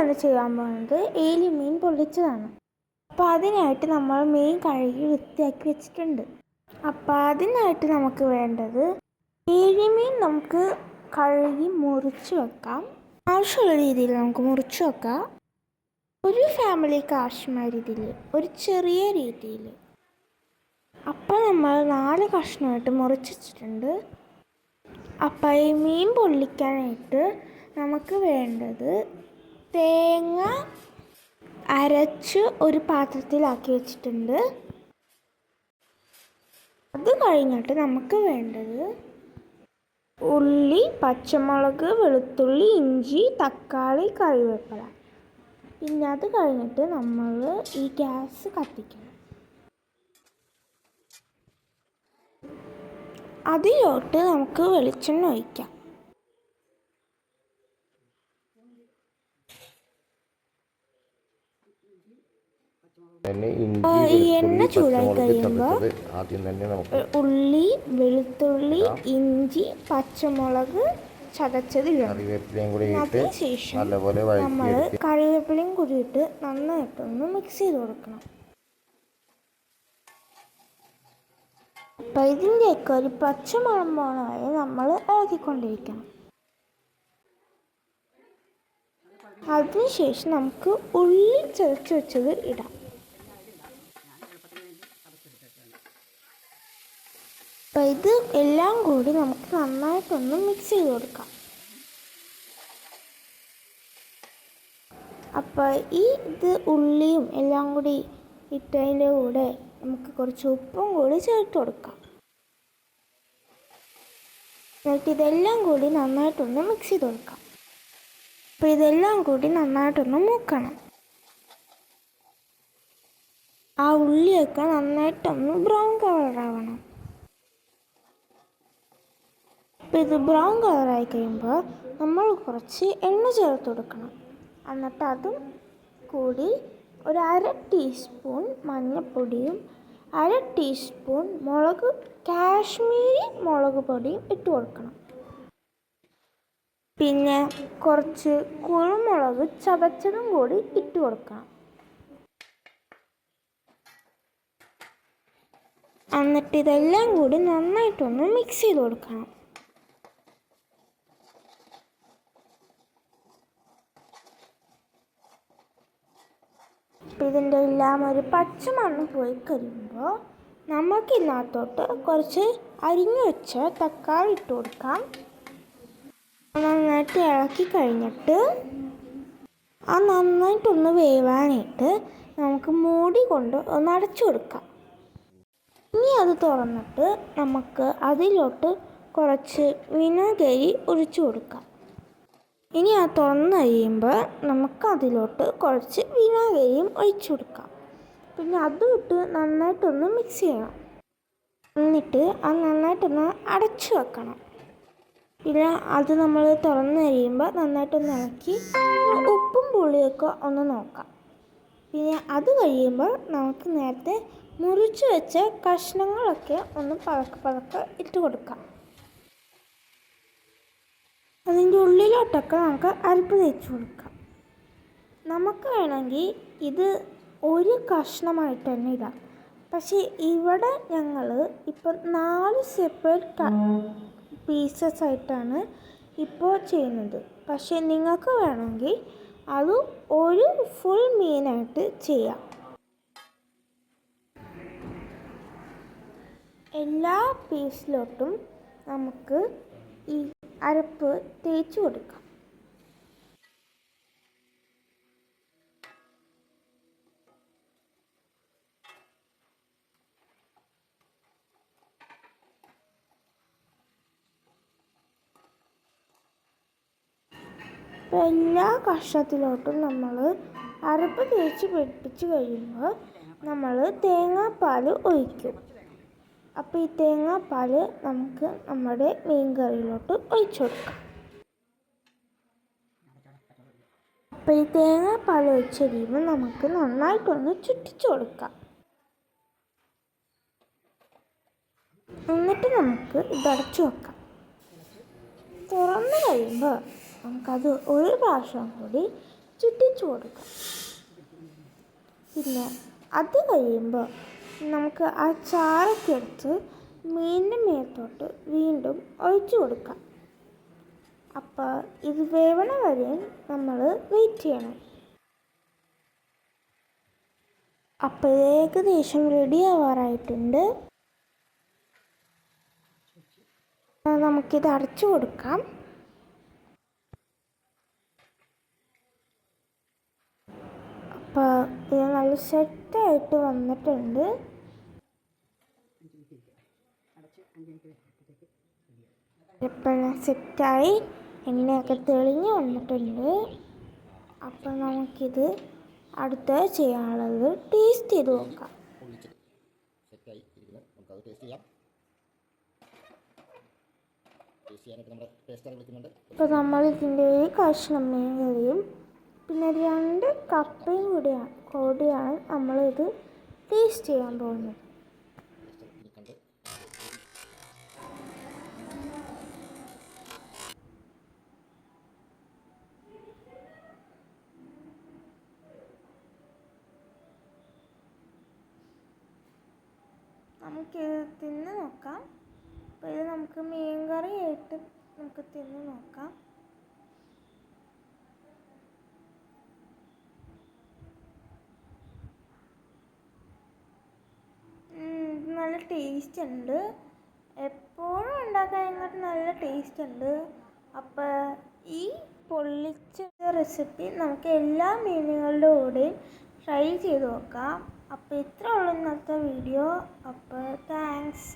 നമ്മളിന്ന് ചെയ്യാൻ പോകുന്നത്. ഏലി മീൻ പൊള്ളിച്ചതാണ്. അപ്പോൾ അതിനായിട്ട് നമ്മൾ മീൻ കഴുകി വൃത്തിയാക്കി വെച്ചിട്ടുണ്ട്. അപ്പോൾ അതിനായിട്ട് നമുക്ക് വേണ്ടത് ഏലി മീൻ നമുക്ക് കഴുകി മുറിച്ച് വെക്കാം. ആവശ്യമുള്ള രീതിയിൽ നമുക്ക് മുറിച്ച് വെക്കാം. ഒരു ഫാമിലിക്ക് ആവശ്യമായ രീതിയിൽ ഒരു ചെറിയ രീതിയിൽ. അപ്പോൾ നമ്മൾ നാല് കഷ്ണമായിട്ട് മുറിച്ച് വെച്ചിട്ടുണ്ട്. അപ്പോൾ ഈ മീൻ പൊള്ളിക്കാനായിട്ട് നമുക്ക് വേണ്ടത് തേങ്ങ അരച്ച് ഒരു പാത്രത്തിലാക്കി വെച്ചിട്ടുണ്ട്. അത് കഴിഞ്ഞിട്ട് നമുക്ക് വേണ്ടത് ഉള്ളി പച്ചമുളക് വെളുത്തുള്ളി ഇഞ്ചി തക്കാളി കറിവേപ്പില. പിന്നെ അത് കഴിഞ്ഞിട്ട് നമ്മൾ ഈ ഗ്യാസ് കത്തിക്കണം. അതിലോട്ട് നമുക്ക് വെളിച്ചെണ്ണ ഒഴിക്കാം തന്നെ ഇഞ്ചി ആ, ഈ എണ്ണ ചൂടായി കഴിയുമ്പോൾ ആദ്യം തന്നെ നമുക്ക് ഉള്ളി വെളുത്തുള്ളി ഇഞ്ചി പച്ചമുളക് ചതച്ചത് കറിവേപ്പിലയും കൂടി ഇട്ട് നല്ലപോലെ നമ്മൾ കറിവേപ്പിലയും കൂടി ഇട്ട് നന്നായിട്ടൊന്ന് മിക്സ് ചെയ്ത് കൊടുക്കണം. അപ്പം ഇതിന്റെയൊക്കെ ഒരു പച്ചമണം പോണ വരെ നമ്മൾ ഇളക്കിക്കൊണ്ടിരിക്കണം അതിനുശേഷം നമുക്ക് ഉള്ളി ചതച്ച് വെച്ചത് ഇടാം. അപ്പം ഇത് എല്ലാം കൂടി നമുക്ക് നന്നായിട്ടൊന്ന് മിക്സ് ചെയ്ത് കൊടുക്കാം. അപ്പോൾ ഈ ഇത് ഉള്ളിയും എല്ലാം കൂടി ഇട്ടതിന്റെ കൂടെ നമുക്ക് കുറച്ച് ഉപ്പും കൂടി ചേർത്ത് കൊടുക്കാം. എന്നിട്ട് ഇതെല്ലാം കൂടി നന്നായിട്ടൊന്ന് മിക്സ് ചെയ്ത് കൊടുക്കാം. അപ്പോൾ ഇതെല്ലാം കൂടി നന്നായിട്ടൊന്ന് മൂക്കണം. ആ ഉള്ളിയൊക്കെ നന്നായിട്ടൊന്ന് ബ്രൗൺ കളറാവണം അപ്പോൾ ഇത് ബ്രൗൺ കളറായി കഴിയുമ്പോൾ നമ്മൾ കുറച്ച് എണ്ണ ചേർത്ത് കൊടുക്കണം. എന്നിട്ട് അതും കൂടി ഒരു അര ടീസ്പൂൺ മഞ്ഞൾപ്പൊടിയും അര ടീസ്പൂൺ മുളക് കാശ്മീരി മുളക് പൊടിയും ഇട്ട് കൊടുക്കണം. പിന്നെ കുറച്ച് കുരുമുളക് ചതച്ചതും കൂടി ഇട്ട് കൊടുക്കണം. എന്നിട്ട് ഇതെല്ലാം കൂടി നന്നായിട്ടൊന്ന് മിക്സ് ചെയ്ത് കൊടുക്കണം. ഇതിന്റെ എല്ലാം ഒരു പച്ച മണ്ണ് പോയി കഴിയുമ്പോൾ നമുക്ക് ഇതിനകത്തോട്ട് കുറച്ച് അരിഞ്ഞു വെച്ച തക്കാളി ഇട്ട് കൊടുക്കാം. നന്നായിട്ട് ഇളക്കി കഴിഞ്ഞിട്ട് ആ നന്നായിട്ടൊന്ന് വേവാനായിട്ട് നമുക്ക് മൂടി കൊണ്ട് ഒന്ന് അടച്ചു കൊടുക്കാം. ഇനി അത് തുറന്നിട്ട് നമുക്ക് അതിലോട്ട് കുറച്ച് വിനാഗിരി ഒഴിച്ചു കൊടുക്കാം. ഇനി ആ തുറന്ന് കഴിയുമ്പോൾ നമുക്ക് അതിലോട്ട് കുറച്ച് വിനാഗിരിയും ഒഴിച്ചു കൊടുക്കാം. പിന്നെ അതും ഇട്ട് നന്നായിട്ടൊന്ന് മിക്സ് ചെയ്യണം. എന്നിട്ട് അത് നന്നായിട്ടൊന്ന് അടച്ചു വെക്കണം. പിന്നെ അത് നമ്മൾ തുറന്ന് കഴിയുമ്പോൾ നന്നായിട്ടൊന്ന് ഇളക്കി ഉപ്പും പുളിയൊക്കെ ഒന്ന് നോക്കാം. പിന്നെ അത് കഴിയുമ്പോൾ നമുക്ക് നേരത്തെ മുറിച്ച് വെച്ച കഷ്ണങ്ങളൊക്കെ ഒന്ന് പതക്കെ പതക്കെ ഇട്ട് കൊടുക്കാം. അതിന്റെ ഉള്ളിലോട്ടൊക്കെ നമുക്ക് അരിപ്പ് തേച്ച് കൊടുക്കാം. നമുക്ക് വേണമെങ്കിൽ ഇത് ഒരു കഷ്ണമായിട്ട് തന്നെ ഇടാം. പക്ഷേ ഇവിടെ ഞങ്ങൾ ഇപ്പം നാല് സെപ്പറേറ്റ് പീസസ് ആയിട്ടാണ് ഇപ്പോൾ ചെയ്യുന്നത്. പക്ഷേ നിങ്ങൾക്ക് വേണമെങ്കിൽ അത് ഒരു ഫുൾ മീനായിട്ട് ചെയ്യാം. എല്ലാ പീസിലോട്ടും നമുക്ക് ഈ അരപ്പ് തേച്ച് കൊടുക്കാം. എല്ലാ കഷ്ണത്തിലോട്ടും നമ്മൾ അരപ്പ് തേച്ച് പിടിപ്പിച്ച് കഴിയുമ്പോൾ നമ്മൾ തേങ്ങാപ്പാൽ ഒഴിക്കും. അപ്പോൾ ഈ തേങ്ങാപ്പാൽ നമുക്ക് നമ്മുടെ മീൻ കറിയിലോട്ട് ഒഴിച്ചു കൊടുക്കാം. അപ്പോൾ ഈ തേങ്ങാപ്പാൽ ഒഴിച്ച് കഴിയുമ്പോൾ നമുക്ക് നന്നായിട്ടൊന്ന് ചുറ്റിച്ചു കൊടുക്കാം. എന്നിട്ട് നമുക്ക് ഇതടച്ചു വെക്കാം. തുറന്നു കഴിയുമ്പോൾ നമുക്കത് ഒരു പ്രാവശ്യം കൂടി ചുറ്റിച്ചു കൊടുക്കാം. പിന്നെ അത് കഴിയുമ്പോൾ നമുക്ക് ആ ചാറൊക്കെ എടുത്ത് മീനിന്റെ മേത്തോട്ട് വീണ്ടും ഒഴിച്ചു കൊടുക്കാം. അപ്പോൾ ഇത് വേവണ വരെ നമ്മൾ വെയിറ്റ് ചെയ്യണം. അപ്പോൾ ഏകദേശം റെഡി ആവാറായിട്ടുണ്ട്. നമുക്കിത് അടച്ചു കൊടുക്കാം. അപ്പോൾ ഇത് നല്ല സെറ്റായിട്ട് വന്നിട്ടുണ്ട്. ഇപ്പോഴും സെറ്റായി. എണ്ണയൊക്കെ തെളിഞ്ഞ് വന്നിട്ടുണ്ട്. അപ്പം നമുക്കിത് അടുത്ത ചെയ്യാനുള്ളത് ടേസ്റ്റ് ചെയ്ത് നോക്കാം. സെറ്റായി ടേസ്റ്റ് ചെയ്യാം നമ്മൾ ഇതിന്റെ കഷ്ണം മീൻകറിയും പിന്നെ രണ്ട് കപ്പയും കൂടിയാണ് കൂടിയാണ് നമ്മളിത് ടേസ്റ്റ് ചെയ്യാൻ പോകുന്നത്. നമുക്കിത് തിന്ന് നോക്കാം. അപ്പോൾ ഇത് നമുക്ക് മീൻ കറിയായിട്ട് നമുക്ക് തിന്ന് നോക്കാം. നല്ല ടേസ്റ്റ് ഉണ്ട്. എപ്പോഴും ഉണ്ടാക്കാനായിട്ട് നല്ല ടേസ്റ്റ് ഉണ്ട്. അപ്പോൾ ഈ പൊള്ളിച്ച റെസിപ്പി നമുക്ക് എല്ലാ മീനുകളുടെ കൂടെയും ട്രൈ ചെയ്ത് നോക്കാം. അപ്പോൾ ഇത്രയുള്ളൂ ഇന്നത്തെ വീഡിയോ അപ്പോൾ താങ്ക്സ്